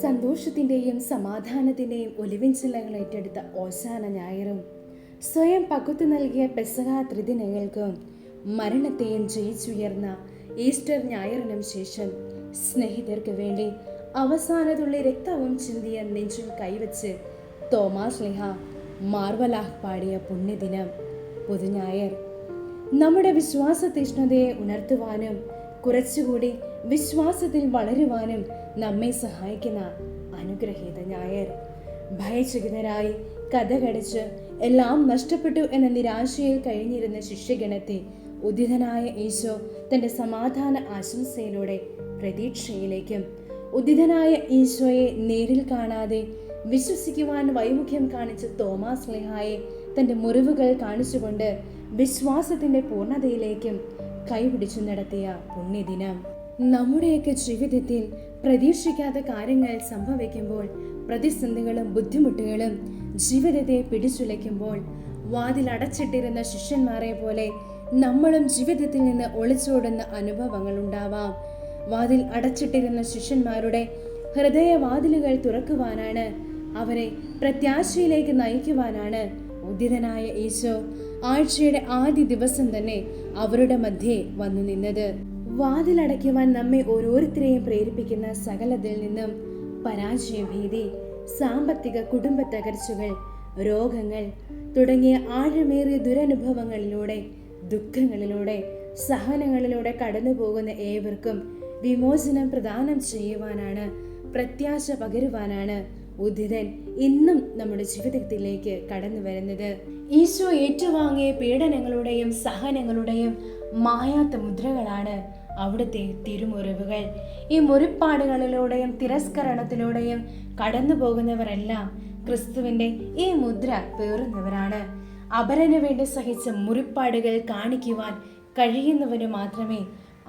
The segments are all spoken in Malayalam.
സന്തോഷത്തിന്റെയും സമാധാനത്തിന്റെയും ഒലിവിൻചില്ലകൾ ഏറ്റെടുത്ത ഓശാന ഞായറും. സ്വയം പകുത്തു നൽകിയ പെസഹ ത്രിദിനങ്ങൾക്കും മരണത്തെയും ജയിച്ചുയർന്ന ഈസ്റ്റർ ഞായറിനും ശേഷം സ്നേഹിതർക്ക് വേണ്ടി അവസാനതുള്ളി രക്തവും ചിന്തിയ നെഞ്ചിൽ കൈവച്ച് തോമാസ് ലിഹ മാർവലാഹ് പാടിയ പുണ്യദിനം പുതുഞായർ. നമ്മുടെ വിശ്വാസ തീഷ്ണതയെ ഉണർത്തുവാനും കുറച്ചുകൂടി വിശ്വാസത്തിൽ വളരുവാനും നമ്മെ സഹായിക്കുന്ന അനുഗ്രഹീത ഞായർ. ഭയചകിതരായി കഥകടിച്ച് എല്ലാം നഷ്ടപ്പെട്ടു എന്ന നിരാശയിൽ കഴിഞ്ഞിരുന്ന ശിഷ്യഗണത്തെ ഉദിതനായ ഈശോ തന്റെ സമാധാന ആശംസയിലൂടെ പ്രതീക്ഷയിലേക്കും ഉദിതനായ ഈശോയെ നേരിൽ കാണാതെ വിശ്വസിക്കുവാൻ വൈമുഖ്യം കാണിച്ച തോമാസ് ലെഹായെ തന്റെ മുറിവുകൾ കാണിച്ചുകൊണ്ട് വിശ്വാസത്തിന്റെ പൂർണതയിലേക്കും കൈപിടിച്ചു നടത്തിയ പുണ്യദിനം. നമ്മുടെയൊക്കെ ജീവിതത്തിൽ പ്രതീക്ഷിക്കാത്ത കാര്യങ്ങൾ സംഭവിക്കുമ്പോൾ പ്രതിസന്ധികളും ബുദ്ധിമുട്ടുകളും ജീവിതത്തെ പിടിച്ചുലയ്ക്കുമ്പോൾ വാതിൽ അടച്ചിട്ടിരുന്ന ശിഷ്യന്മാരെ പോലെ നമ്മളും ജീവിതത്തിൽ നിന്ന് ഒളിച്ചോടുന്ന അനുഭവങ്ങൾ ഉണ്ടാവാം. വാതിൽ അടച്ചിട്ടിരുന്ന ശിഷ്യന്മാരുടെ ഹൃദയവാതിലുകൾ തുറക്കുവാനാണ് അവരെ പ്രത്യാശയിലേക്ക് നയിക്കുവാനാണ് ഉദിതനായ ഈശോ ആഴ്ചയുടെ ആദ്യ ദിവസം തന്നെ അവരുടെ മധ്യേ വന്നു നിന്നത്. വാതിലടയ്ക്കുവാൻ നമ്മെ ഓരോരുത്തരെയും പ്രേരിപ്പിക്കുന്ന സകലതിൽ നിന്നും പരാജയഭീതി സാമ്പത്തിക കുടുംബ തകർച്ചകൾ രോഗങ്ങൾ തുടങ്ങിയ ആഴമേറിയ ദുരനുഭവങ്ങളിലൂടെ ദുഃഖങ്ങളിലൂടെ സഹനങ്ങളിലൂടെ കടന്നു പോകുന്ന ഏവർക്കും വിമോചനം പ്രദാനം ചെയ്യുവാനാണ് പ്രത്യാശ പകരുവാനാണ് ഉദിതൻ ഇന്നും നമ്മുടെ ജീവിതത്തിലേക്ക് കടന്നു വരുന്നത്. ഈശോ ഏറ്റുവാങ്ങിയ പീഡനങ്ങളുടെയും സഹനങ്ങളുടെയും മായാത്ത മുദ്രകളാണ് അവിടുത്തെ തിരുമുറിവുകൾ. ഈ മുറിപ്പാടുകളിലൂടെയും തിരസ്കരണത്തിലൂടെയും കടന്നു പോകുന്നവരെല്ലാം ക്രിസ്തുവിന്റെ ഈ മുദ്ര പേറുന്നവരാണ്. അപരന് വേണ്ടി സഹിച്ച മുറിപ്പാടുകൾ കാണിക്കുവാൻ കഴിയുന്നവന് മാത്രമേ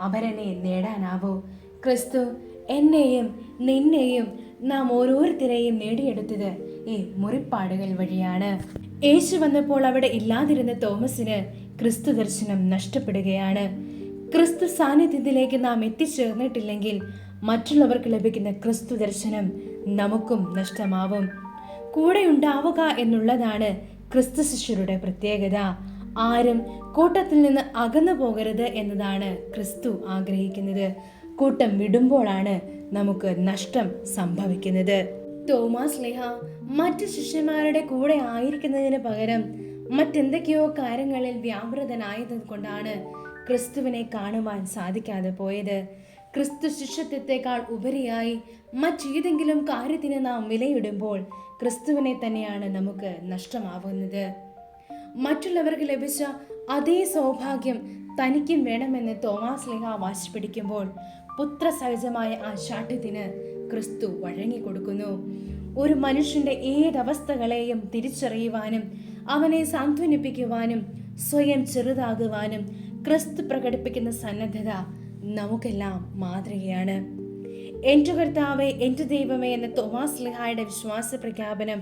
അപരനെ നേടാനാവൂ. ക്രിസ്തു എന്നെയും നിന്നെയും നാം ഓരോരുത്തരെയും നേടിയെടുത്തത് ഈ മുറിപ്പാടുകൾ വഴിയാണ്. യേശു വന്നപ്പോൾ അവിടെ ഇല്ലാതിരുന്ന തോമസിന് ക്രിസ്തു ദർശനം നഷ്ടപ്പെടുകയാണ്. ക്രിസ്തു സാന്നിധ്യത്തിലേക്ക് നാം എത്തിച്ചേർന്നിട്ടില്ലെങ്കിൽ മറ്റുള്ളവർക്ക് ലഭിക്കുന്ന ക്രിസ്തു ദർശനം നമുക്കും നഷ്ടമാവും. കൂടെ ഉണ്ടാവുക എന്നുള്ളതാണ് ക്രിസ്തു ശിഷ്യരുടെ പ്രത്യേകത. ആരും കൂട്ടത്തിൽ നിന്ന് അകന്നു പോകരുത് എന്നതാണ് ക്രിസ്തു ആഗ്രഹിക്കുന്നത്. കൂട്ടം വിടുമ്പോഴാണ് നമുക്ക് നഷ്ടം സംഭവിക്കുന്നത്. തോമസ് ലേഹ മറ്റു ശിഷ്യന്മാരുടെ കൂടെ ആയിരിക്കുന്നതിന് പകരം മറ്റെന്തൊക്കെയോ കാര്യങ്ങളിൽ വ്യാപൃതനായത് കൊണ്ടാണ് ക്രിസ്തുവിനെ കാണുവാൻ സാധിക്കാതെ പോയത്. ക്രിസ്തു ശിഷ്യത്വത്തെക്കാൾ ഉപരിയായി മറ്റേതെങ്കിലും കാര്യത്തിന് നാം വിലയിടുമ്പോൾ ക്രിസ്തുവിനെ തന്നെയാണ് നമുക്ക് നഷ്ടമാവുന്നത്. മറ്റുള്ളവർക്ക് ലഭിച്ച അതേ സൗഭാഗ്യം തനിക്കും വേണമെന്ന് തോമാസ് ലേഖ വാശി പിടിക്കുമ്പോൾ പുത്രസഹജമായ ആ ശാഠ്യത്തിന് ക്രിസ്തു വഴങ്ങിക്കൊടുക്കുന്നു ഒരു മനുഷ്യന്റെ ഏതവസ്ഥകളെയും തിരിച്ചറിയുവാനും അവനെ സാന്ത്വനിപ്പിക്കുവാനും സ്വയം ചെറുതാകുവാനും ക്രിസ്തു പ്രകടിപ്പിക്കുന്ന സന്നദ്ധത നമുക്കെല്ലാം മാതൃകയാണ്. എന്റെ കർത്താവെ എന്റെ ദൈവമേ എന്ന തോമാസ് ലിഹായുടെ വിശ്വാസ പ്രഖ്യാപനം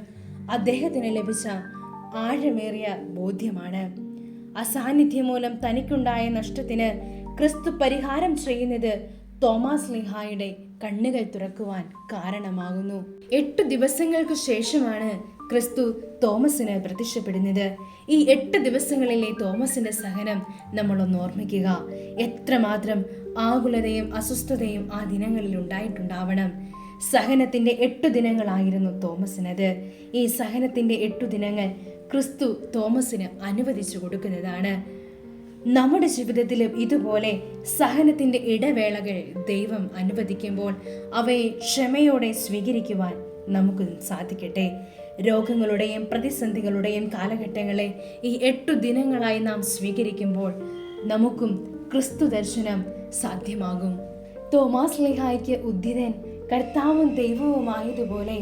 അദ്ദേഹത്തിന് ലഭിച്ച ആഴമേറിയ ബോധ്യമാണ്. അസാന്നിധ്യം മൂലം തനിക്കുണ്ടായ നഷ്ടത്തിന് ക്രിസ്തു പരിഹാരം ചെയ്യുന്നത് തോമാസ് ലിഹായുടെ കണ്ണുകൾ തുറക്കുവാൻ കാരണമാകുന്നു. എട്ട് ദിവസങ്ങൾക്ക് ശേഷമാണ് ക്രിസ്തു തോമസിന് പ്രത്യക്ഷപ്പെടുന്നത്. ഈ എട്ട് ദിവസങ്ങളിലെ തോമസിന്റെ സഹനം നമ്മളൊന്ന് ഓർമ്മിക്കുക. എത്രമാത്രം ആകുലതയും അസ്വസ്ഥതയും ആ ദിനങ്ങളിൽ ഉണ്ടായിട്ടുണ്ടാവണം. സഹനത്തിന്റെ എട്ടു ദിനങ്ങളായിരുന്നു തോമസിനത്. ഈ സഹനത്തിന്റെ എട്ടു ദിനങ്ങൾ ക്രിസ്തു തോമസിന് അനുവദിച്ചു കൊടുക്കുന്നതാണ്. നമ്മുടെ ജീവിതത്തിലും ഇതുപോലെ സഹനത്തിന്റെ ഇടവേളകൾ ദൈവം അനുവദിക്കുമ്പോൾ അവയെ ക്ഷമയോടെ സ്വീകരിക്കുവാൻ നമുക്ക് സാധിക്കട്ടെ. രോഗങ്ങളുടെയും പ്രതിസന്ധികളുടെയും കാലഘട്ടങ്ങളെ ഈ എട്ടു ദിനങ്ങളായി നാം സ്വീകരിക്കുമ്പോൾ നമുക്കും ക്രിസ്തു ദർശനം സാധ്യമാകും. തോമാസ് ലേഹായ്ക്ക് ഉദ്ധിതൻ കർത്താവും ദൈവവുമായതുപോലെ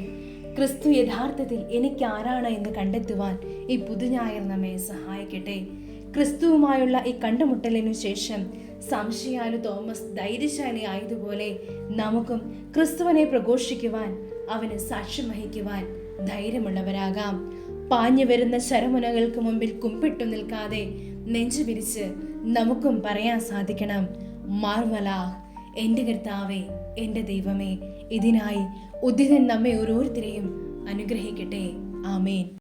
ക്രിസ്തു യഥാർത്ഥത്തിൽ എനിക്ക് ആരാണ് എന്ന് കണ്ടെത്തുവാൻ ഈ പുതുഞായർ നമ്മെ സഹായിക്കട്ടെ. ക്രിസ്തുവുമായുള്ള ഈ കണ്ടുമുട്ടലിനു ശേഷം സംശയാലു തോമസ് ധൈര്യശാലി ആയതുപോലെ നമുക്കും ക്രിസ്തുവിനെ പ്രഘോഷിക്കുവാൻ അവന് സാക്ഷ്യം വഹിക്കുവാൻ ധൈര്യമുള്ളവരാകാം. പാഞ്ഞു വരുന്ന ശരമുനകൾക്ക് മുമ്പിൽ കുമ്പിട്ടു നിൽക്കാതെ നെഞ്ചു വിരിച്ച് നമുക്കും പറയാൻ സാധിക്കണം. മാർമലാഹ് എന്റെ കർത്താവേ എന്റെ ദൈവമേ ഇതിനായി ഉദ്ധിതൻ നമ്മെ ഓരോരുത്തരെയും അനുഗ്രഹിക്കട്ടെ. ആമേൻ.